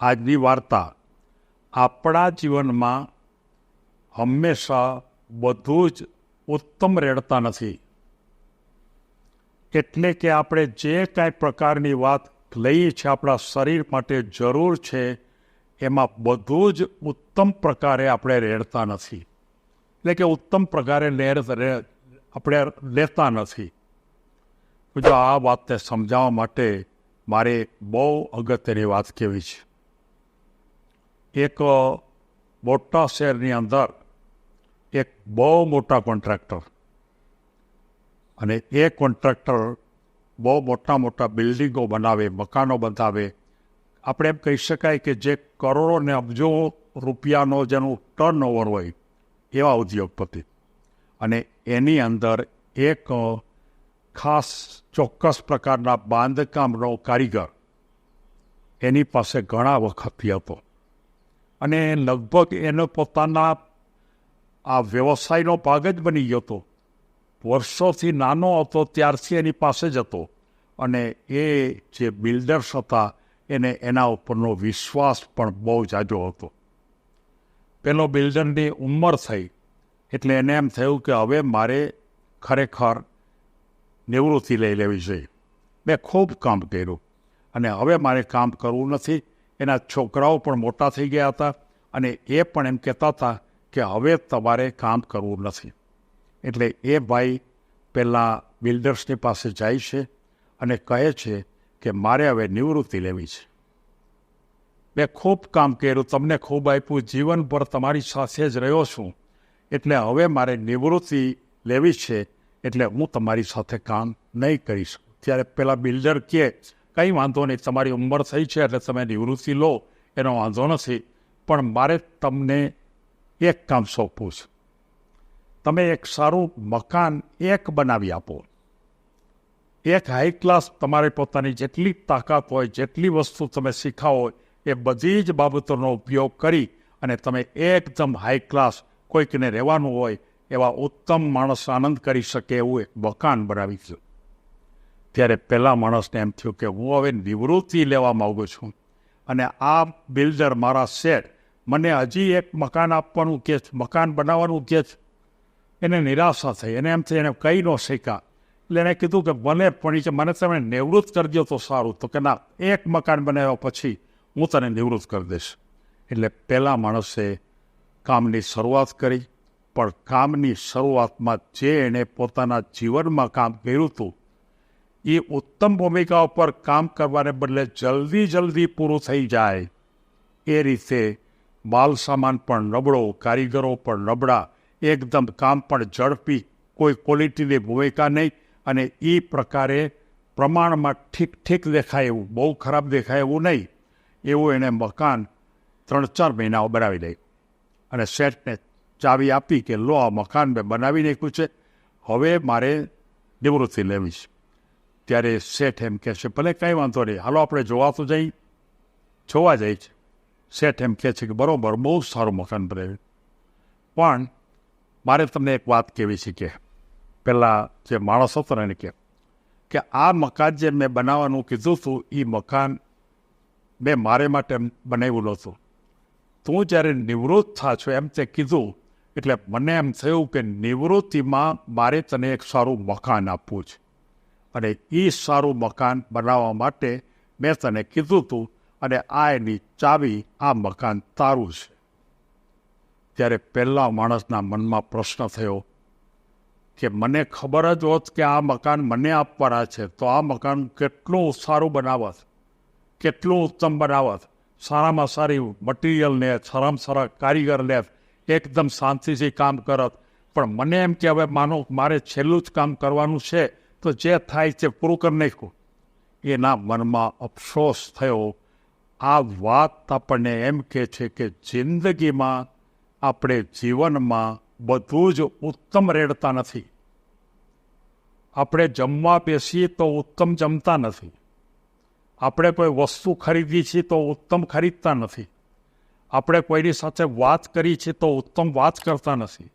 આજની વાર્તા. આપણા જીવનમાં હંમેશા બધું જ ઉત્તમ રેડતા નથી. એટલે કે આપણે જે કાંઈ પ્રકારની વાત લઈએ છીએ આપણા શરીર માટે જરૂર છે, એમાં બધું જ ઉત્તમ પ્રકારે આપણે રેડતા નથી. એટલે કે ઉત્તમ પ્રકારે લેર આપણે લેતા નથી. જો આ વાતને સમજાવવા માટે મારે બહુ અગત્યની વાત કહેવી છે. એક મોટા શહેરની અંદર એક બહુ મોટા કોન્ટ્રાક્ટર અને એ કોન્ટ્રાક્ટર બહુ મોટા મોટા બિલ્ડિંગો બનાવે, મકાનો બંધાવે આપણે એમ કહી શકાય કે જે કરોડો ને અબજો રૂપિયાનો જેનું ટર્ન ઓવર હોય એવા ઉદ્યોગપતિ. અને એની અંદર એક ખાસ ચોક્કસ પ્રકારના બાંધકામનો કારીગર એની પાસે ઘણા વખતથી હતો. અને લગભગ એનો પોતાના આ વ્યવસાયનો ભાગ જ બની ગયો હતો. વર્ષોથી નાનો હતો, ત્યારથી એની પાસે જ હતો અને એ જે બિલ્ડર્સ હતા, એને એના ઉપરનો વિશ્વાસ પણ બહુ જાજો હતો. પેલો બિલ્ડરની ઉંમર થઈ, એટલે એને એમ થયું કે હવે મારે ખરેખર નિવૃત્તિ લઈ લેવી જોઈએ. મેં ખૂબ કામ કર્યું અને હવે મારે કામ કરવું નથી. એના છોકરાઓ પણ મોટા થઈ ગયા હતા અને એ પણ એમ કહેતા હતા કે હવે તમારે કામ કરવું નથી. એટલે એ ભાઈ પહેલાં બિલ્ડર્સની પાસે જાય છે અને કહે છે કે મારે હવે નિવૃત્તિ લેવી છે. મેં ખૂબ કામ કર્યું, તમને ખૂબ આપ્યું, જીવનભર તમારી સાથે જ રહ્યો છું. એટલે હવે મારે નિવૃત્તિ લેવી છે, એટલે હું તમારી સાથે કામ નહીં કરી શકું. ત્યારે પેલા બિલ્ડર કહે કંઈ વાંધો નહીં, તમારી ઉંમર થઈ છે એટલે તમે નિવૃત્તિ લો, એનો વાંધો નથી. પણ મારે તમને એક કામ સોંપવું છે. તમે એક સારું મકાન એક બનાવી આપો. એક હાઈ ક્લાસ તમારી પોતાની જેટલી તાકાત હોય, જેટલી વસ્તુ તમે શીખાવો, એ બધી જ બાબતોનો ઉપયોગ કરી અને તમે એકદમ હાઈ ક્લાસ કોઈકને રહેવાનું હોય એવા ઉત્તમ માણસ આનંદ કરી શકે એવું એક મકાન બનાવી છે. ત્યારે પહેલા માણસને એમ થયું કે હું હવે નિવૃત્તિ લેવા માગું છું. અને આ બિલ્ડર મારા શેઠ, મને હજી એક મકાન આપવાનું કે મકાન બનાવવાનું કે એને નિરાશા થઈ, એને એમ થઈ એને કહી ન શીખ્યા. એટલે એણે કીધું કે મને પણ છે, મને તમે નિવૃત્ત કરી દો તો સારું. તો કે ના, એક મકાન બનાવ્યા પછી હું તને નિવૃત્ત કરી દઈશ. એટલે પહેલા માણસે કામની શરૂઆત કરી, પણ કામની શરૂઆતમાં જે એણે પોતાના જીવનમાં કામ કર્યું હતું એ ઉત્તમ ભૂમિકા ઉપર કામ કરવાને બદલે જલ્દી જલ્દી પૂરું થઈ જાય. એ રીતે માલ સામાન પણ નબળો, કારીગરો પણ નબળા, એકદમ કામ પણ ઝડપી, કોઈ ક્વોલિટીની ભૂમિકા નહીં અને એ પ્રકારે પ્રમાણમાં ઠીક ઠીક દેખાય એવું, બહુ ખરાબ દેખાય એવું નહીં. એવું એણે મકાન ત્રણ ચાર મહિનાઓ બનાવી દઈ. અને શેઠને ચાવી આપી કે, લો, આ મકાન મેં બનાવી નાખ્યું છે. હવે મારે નિવૃત્તિ લેવી છે. ત્યારે શેઠ એમ કહે છે, ભલે કંઈ વાંધો નહીં, હાલો આપણે જોવા તો જઈ. જોવા જઈશ શેઠ એમ કહે છે કે, બરાબર, બહુ સારું મકાન બનાવ્યું. પણ મારે તમને એક વાત કહેવી છે કે પહેલાં જે માણસ હતો એને કે કે, આ મકાન જે મેં બનાવવાનું કીધું હતું એ મકાન મેં મારે માટે બનાવ્યું નહોતું. તું જ્યારે નિવૃત્ત થા છો એમ તે કીધું, એટલે મને એમ થયું કે નિવૃત્તિમાં મારે તને એક સારું મકાન આપવું છે. અને એ સારું મકાન બનાવવા માટે મેં તને કીધું હતું અને આ એની ચાવી આ મકાન તારું છે. ત્યારે પહેલાં માણસના મનમાં પ્રશ્ન થયો કે મને ખબર જ હોત કે આ મકાન મને આપવાના છે, તો આ મકાન કેટલું સારું બનાવત, કેટલું ઉત્તમ બનાવત, સારામાં સારી મટીરિયલ લે સારામાં સારા કારીગર લે એકદમ શાંતિથી કામ કરત. પણ મને એમ કે હવે માનો, મારે છેલ્લું જ કામ કરવાનું છે. તો જે થાય છે પૂરું કરી નાખ્યું. એના મનમાં અફસોસ થયો. આ વાત આપણને એમ કહે છે કે જિંદગીમાં આપણે જીવનમાં બધું જ ઉત્તમ રેડતા નથી. આપણે જમવા બેસીએ તો ઉત્તમ જમતા નથી. આપણે કોઈ વસ્તુ ખરીદી છીએ તો ઉત્તમ ખરીદતા નથી. આપણે કોઈની સાથે વાત કરી છે તો ઉત્તમ વાત કરતા નથી.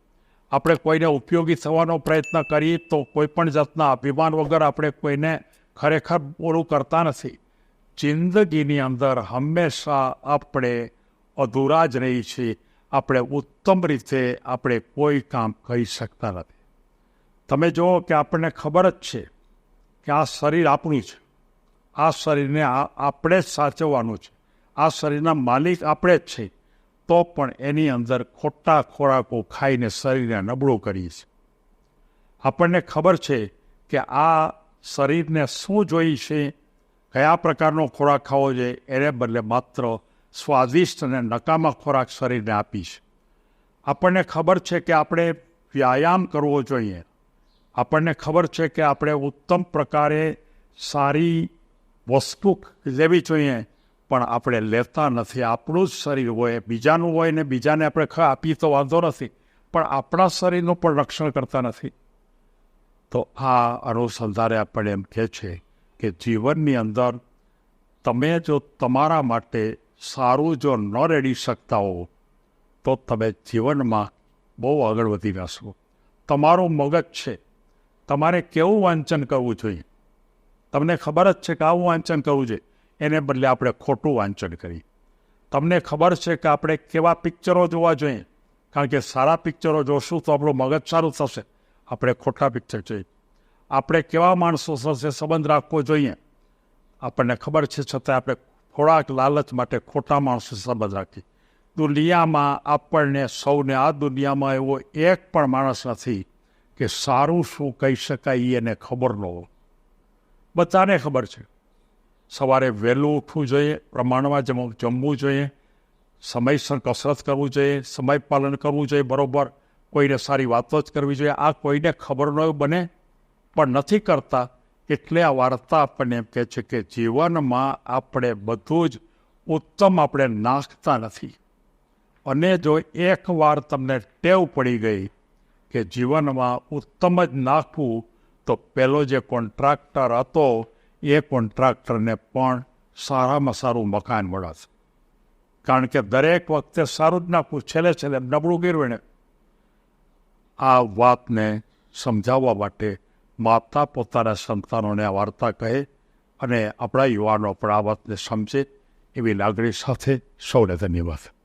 આપણે કોઈને ઉપયોગી થવાનો પ્રયત્ન કરીએ તો કોઈ પણ જાતના અભિમાન વગર આપણે કોઈને ખરેખર પૂરું કરતા નથી. જિંદગીની અંદર હંમેશા આપણે અધૂરા જ રહી છીએ. આપણે ઉત્તમ રીતે આપણે કોઈ કામ કરી શકતા નથી. તમે જુઓ કે આપણને ખબર જ છે કે આ શરીર આપણું છે. આ શરીરને આપણે જ સાચવવાનું છે. આ શરીરના માલિક આપણે જ છે તો પણ એની અંદર ખોટા ખોરાકો ખાઈને શરીરને નબળું કરીએ છીએ. આપણને ખબર છે કે આ શરીરને શું જોઈએ છે, કયા પ્રકારનો ખોરાક ખાવો જોઈએ એને બદલે માત્ર સ્વાદિષ્ટ અને નકામા ખોરાક શરીરને આપી છે. આપણને ખબર છે કે આપણે વ્યાયામ કરવો જોઈએ. આપણને ખબર છે કે આપણે ઉત્તમ પ્રકારે સારી વસ્તુ લેવી જોઈએ. પણ આપણે લેતા નથી. આપણું જ શરીર હોય, બીજાનું હોય ને બીજાને આપણે ખ આપી તો વાંધો નથી. પણ આપણા શરીરનું પણ રક્ષણ કરતા નથી. તો આ અનુસંધાને આપણને એમ કહે છે કે જીવનની અંદર તમે જો તમારા માટે સારું જો ન રેડી શકતા હો, તો તમે જીવનમાં બહુ આગળ વધી જશો. તમારું મગજ છે. તમારે કેવું વાંચન કરવું જોઈએ? તમને ખબર જ છે કે આવું વાંચન કરવું જોઈએ. એને બદલે આપણે ખોટું વાંચન કરીએ તમને ખબર છે કે આપણે કેવા પિક્ચરો જોવા જોઈએ? કારણ કે સારા પિક્ચરો જોશું તો આપણું મગજ સારું થશે. આપણે ખોટા પિક્ચર જોઈએ. આપણે કેવા માણસો સાથે સંબંધ રાખવો જોઈએ? આપણને ખબર છે, છતાં આપણે થોડાક લાલચ માટે ખોટા માણસો સંબંધ રાખીએ. દુનિયામાં આપણને સૌને આ દુનિયામાં એવો એક પણ માણસ નથી કે સારું શું કહી શકાય એને ખબર ન હોય. બધાને ખબર છે. સવારે વહેલું ઉઠવું જોઈએ, પ્રમાણમાં જમ, જમવું જોઈએ સમયસર કસરત કરવું જોઈએ, સમય પાલન કરવું જોઈએ, બરોબર. કોઈને સારી વાતો જ કરવી જોઈએ. આ કોઈને ખબર ન બને, પણ નથી કરતા એટલે આ વાર્તા આપણને એમ કહે છે કે જીવનમાં આપણે બધું જ ઉત્તમ આપણે નાખતા નથી. અને જો એકવાર તમને ટેવ પડી ગઈ કે જીવનમાં ઉત્તમ જ નાખવું, તો પહેલો જે કોન્ટ્રાક્ટર હતો એ કોન્ટ્રાક્ટરને પણ સારામાં સારું મકાન મળશે કારણ કે દરેક વખતે સારું જ નાખવું છેલ્લે છેલ્લે નબળું ગીરવે ને. આ વાતને સમજાવવા માટે માતા પોતાના સંતાનોને આ વાર્તા કહે અને આપણા યુવાનો પણ આ વાતને સમજે એવી લાગણી સાથે સૌને ધન્યવાદ.